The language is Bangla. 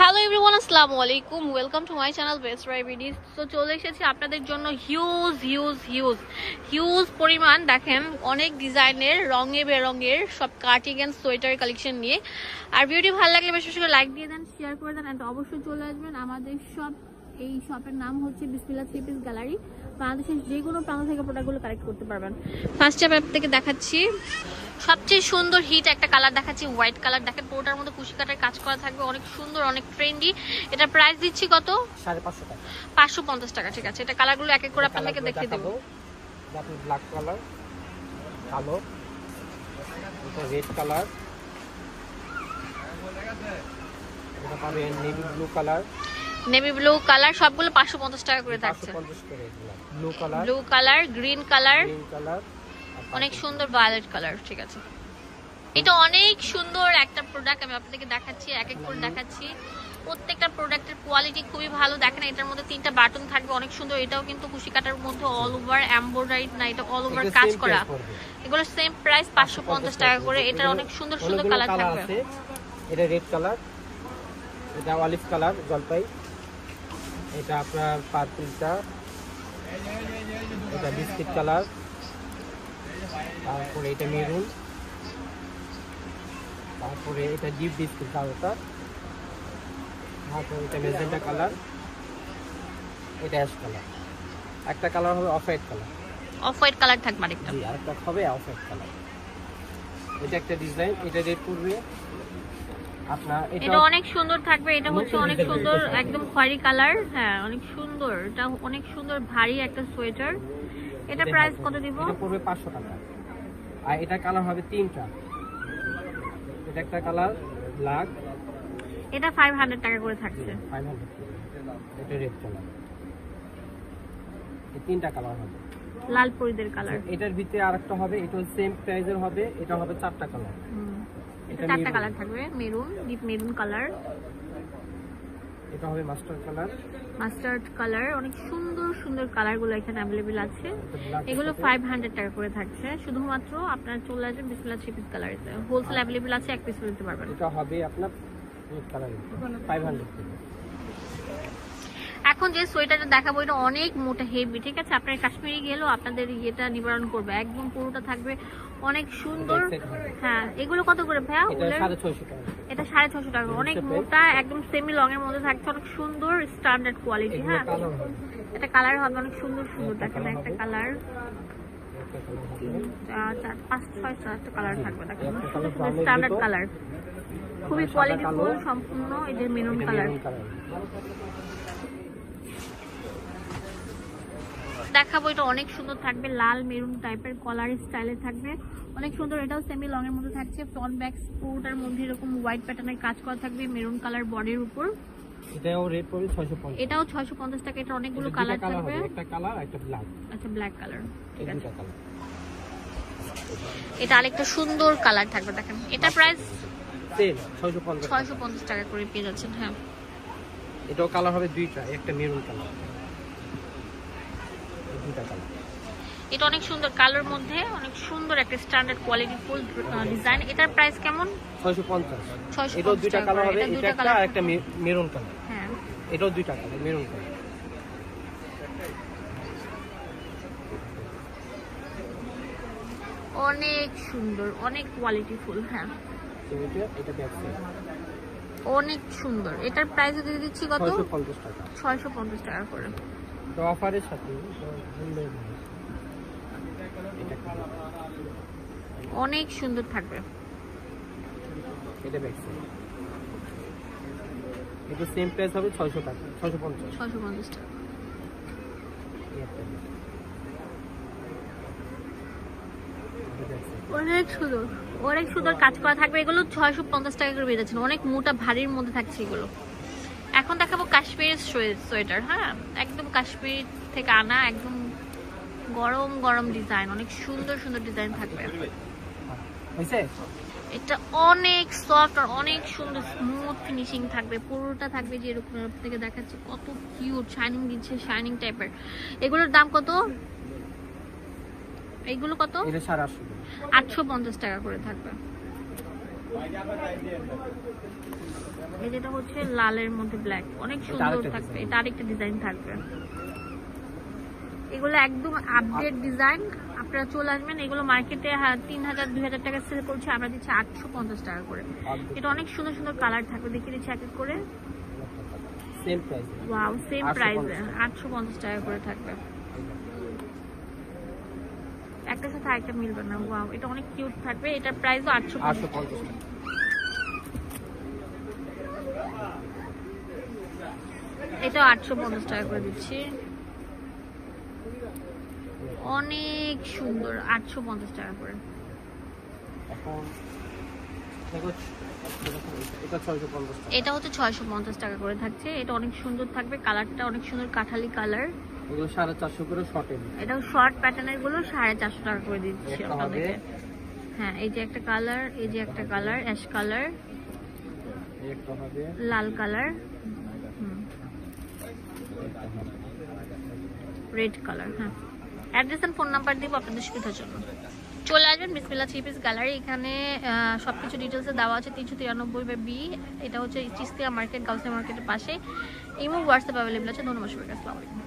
হ্যালো এভরিওয়ান আসসালামু আলাইকুম welcome to my channel best রাইভিডিস তো চলে এসেছি আপনাদের জন্য হিউজ হিউজ হিউজ হিউজ পরিমাণ, দেখেন, অনেক ডিজাইনের রঙে বেরঙের সব কার্টিগান সোয়েটার কালেকশন নিয়ে। আর ভিডিও ভালো লাগলে বেশি করে লাইক দিয়ে দেন শেয়ার করে দেন, and অবশ্যই চলে আসবেন আমাদের সব এই শপের নাম হচ্ছে বিসমিল্লা থ্রি পিস গ্যালারি বাংলাদেশের যে কোনো প্রান্ত থেকে প্রোডাক্টগুলো কালেক্ট করতে পারবেন। ফার্স্ট স্টেপ থেকে দেখাচ্ছি। সবচেয়ে সুন্দর হিট একটা কালার দেখাচ্ছি হোয়াইট কালার দেখেন পুরোটার মধ্যে কুশি কাটার কাজ করা থাকবে অনেক সুন্দর অনেক ট্রেন্ডি এটা প্রাইস দিচ্ছি কত? সাড়ে পাঁচশো টাকা। পাঁচশো পঞ্চাশ টাকা ঠিক আছে। এটা কালারগুলো এক এক করে আপনাদেরকে দেখিয়ে দেবো। ব্ল্যাক কালার কালো রেড কালার এটা পাবেন navy blue colour navy blue colour সবগুলো পাঁচশো পঞ্চাশ টাকা করে থাকছে। পঞ্চাশ করে blue colour blue colour green colour green colour অনেক সুন্দর ভায়োলেট কালার ঠিক আছে। এটা অনেক সুন্দর একটা প্রোডাক্ট আমি আপনাদেরকে দেখাচ্ছি এক এক করে দেখাচ্ছি। প্রত্যেকটা প্রোডাক্টের কোয়ালিটি খুবই ভালো দেখেন এটার মধ্যে তিনটা বাটন থাকবে অনেক সুন্দর এটাও কিন্তু কুশি কাটার মধ্যে অল ওভার এমব্রয়ডারি না এটা অল ওভার কাজ করা। এগুলো সেম প্রাইস পাঁচশো পঞ্চাশ টাকা করে এটার অনেক সুন্দর সুন্দর কালার থাকবে। এটা রেড কালার এটা অলিভ কালার জলপাই। এটা আপনার পার্পলটা এটা বিস্কিট কালার তারপরে এটা মেরুন তারপরে এটা ডিপ বিস্কিট কালারটা তারপরে এটা মেজেন্টা কালার এটা অ্যাশ কালার একটা কালার হবে off white colour off white colour থাকবে আরেকটা। জি আরেকটা হবে অফ হোয়াইট কালার এটা একটা ডিজাইন এটা রেড করবে আপনার এটা অনেক সুন্দর থাকবে এটা হচ্ছে অনেক সুন্দর একদম খয়েরি কালার হ্যাঁ অনেক সুন্দর। এটা অনেক সুন্দর ভারী একটা সোয়েটার। এটা প্রাইস কত দিব? এটা পড়বে পাঁচশো টাকা। আর এটা কালার হবে তিনটা। এটা একটা কালার ব্ল্যাক এটা ফাইভ হান্ড্রেড টাকা করে থাকছে। ফাইভ হান্ড্রেড এটা রেড কালার এই তিনটা কালার হবে। লাল পরিদের কালার এটার ভিতরে আরেকটা হবে এটা সেম প্রাইজের হবে এটা হবে চারটা কালার এটা চারটা কালার থাকবে মেরুন ডিপ মেরুন কালার এটা হবে মাস্টার্ড কালার। মাস্টার্ড কালার অনেক সুন্দর সুন্দর কালারগুলো এখানে অ্যাভেলেবেল আছে। এগুলো ফাইভ হান্ড্রেড টাকা করে থাকছে। শুধুমাত্র আপনার চলে আসবেন বিসমিল্লা থ্রি পিস কালারেতে হোলসেল অ্যাভেলেবেল আছে এক পিস নিতে পারবেন। এটা হবে আপনার কালার ফাইভ হান্ড্রেড এখন যে সোয়েটারটা দেখাবো এটা অনেক মোটা হেভি ঠিক আছে? আপনার কাশ্মীরি গেলেও আপনাদের ইয়েটা নিবারণ করবে। একদম পুরোটা থাকবে অনেক সুন্দর। হ্যাঁ এগুলো কত করে ভাইয়া এটা সাড়ে ছশো টাকা। অনেক মোটা একদম সেমি লং এর মধ্যে থাকছে। অনেক সুন্দর স্ট্যান্ডার্ড কোয়ালিটি হ্যাঁ? এটা কালার হবে অনেক সুন্দর সুন্দর দেখেন একটা কালার চার পাঁচ ছয় সাতটা কালার থাকবে দেখেন। সুন্দর সুন্দর স্ট্যান্ডার্ড কালার খুবই কোয়ালিটিফুল সম্পূর্ণ এদের মেরুন কালার মেরুন কালার দেখাবো এটা অনেক সুন্দর থাকবে লাল মেরুন টাইপের কলার স্টাইলে থাকবে। অনেক সুন্দর এটাও সেমি লং এর মধ্যে থাকছে ফ্রন্ট ব্যাক পুরোটার মধ্যে এরকম হোয়াইট প্যাটার্নের কাজ করা থাকবে মেরুন কালার বডির উপর। এটাও রেট পড়বে ছয়শো পঞ্চাশ। এটাও ছয়শো পঞ্চাশ টাকা এটা অনেকগুলো কালার থাকবে। একটা কালার একটা ব্ল্যাক আচ্ছা ব্ল্যাক কালার ঠিক আছে। এটা আরেকটা সুন্দর কালার থাকবে দেখেন। এটা প্রাইস সেম ছয়শো পঞ্চাশ ছয়শো পঞ্চাশ টাকা করে পেয়ে যাচ্ছেন হ্যাঁ। এটাও কালার হবে দুইটা একটা মেরুন কালার কালার। এটা অনেক সুন্দর কালার মধ্যে অনেক সুন্দর একটা স্ট্যান্ডার্ড কোয়ালিটি ফুল ডিজাইন এটার প্রাইস কেমন? ছয়শো পঞ্চাশ। 650 এটাও দুইটা কালার হবে। এটা এটা একটা আর একটা মেরুন কালার হ্যাঁ। এটাও দুইটা কালার মেরুন কালার অনেক সুন্দর অনেক কোয়ালিটি ফুল হ্যাঁ। এটা এটা ব্যাক অনেক সুন্দর। এটার প্রাইস দিয়ে দিচ্ছি কত? ছয়শো পঞ্চাশ টাকা। ছয়শো পঞ্চাশ টাকা করে। তো অফারের সাথে অনেক সুন্দর থাকবে। এটা ব্যাক এটা সেম প্রাইস হবে ছয়শো টাকা ছয়শো পঞ্চাশ। ছয়শো পঞ্চাশ টাকা। অনেক সুন্দর অনেক সুন্দর কাজ করা থাকবে। এগুলো ছয়শো পঞ্চাশ টাকা করে বেঁধেছেন। অনেক মোটা ভারীর মধ্যে থাকছে এগুলো। এখন দেখাবো কাশ্মীরের সোয়েটার হ্যাঁ? একদম কাশ্মীর থেকে আনা একদম গরম গরম ডিজাইন অনেক সুন্দর সুন্দর ডিজাইন থাকবে। এটা অনেক সফট আর অনেক সুন্দর স্মুথ ফিনিশিং থাকবে। পুরোটা থাকবে যে এরকম থেকে দেখাচ্ছে কত কিউট শাইনিং দিচ্ছে শাইনিং টাইপের এগুলোর দাম কত? এইগুলো কত? আটশো পঞ্চাশ টাকা করে থাকবে। যেটা হচ্ছে লালের মধ্যে ব্ল্যাক অনেক সুন্দর থাকবে এটা আরেকটা ডিজাইন থাকবে। এগুলো একদম আপডেট ডিজাইন আপনারা চলে আসবেন এগুলো মার্কেটে তিন হাজার দুই হাজার টাকা সেল করছে আমরা দিচ্ছি আটশো পঞ্চাশ টাকা করে। এটা অনেক সুন্দর সুন্দর কালার থাকবে দেখিয়ে দিচ্ছি এক এক করে। সেম প্রাইস ওয়াও সেম 850 প্রাইসে আটশো পঞ্চাশ টাকা করে থাকবে। একটা সাথে আরেকটা মিলবে না। ওয়াও এটা অনেক কিউট থাকবে। এটার প্রাইসও আটশো আটশো পঞ্চাশ এটা আটশো পঞ্চাশ টাকা করে দিচ্ছি। অনেক সুন্দর আটশো পঞ্চাশ টাকা করে। এটা হচ্ছে ছয়শো পঞ্চাশ টাকা করে থাকছে। এটা অনেক সুন্দর থাকবে। কালারটা অনেক সুন্দর কাঠালি কালার। এগুলো সাড়ে চারশো করে শর্টের এটা শর্ট প্যাটার্নেরগুলো সাড়ে চারশো টাকা করে দিচ্ছি আপনাদেরকে। হ্যাঁ এই যে একটা কালার এই যে একটা কালার অ্যাশ কালার লাল কালার রেড কালার হ্যাঁ। অ্যাড্রেস এন্ড ফোন নাম্বার দিব আপনাদের সুবিধার জন্য। চলে আসবেন বিসমিল্লা থ্রি পিস গ্যালারি এখানে সব কিছু ডিটেলসে দেওয়া আছে তিনশো তিরানব্বই বা বি এটা হচ্ছে চিস্তিয়া মার্কেট গাউসিয়া মার্কেটের পাশে। ইমো হোয়াটসঅ্যাপ অ্যাভেলেবল আছে। ধন্যবাদ সবাইকে আসসালামু আলাইকুম।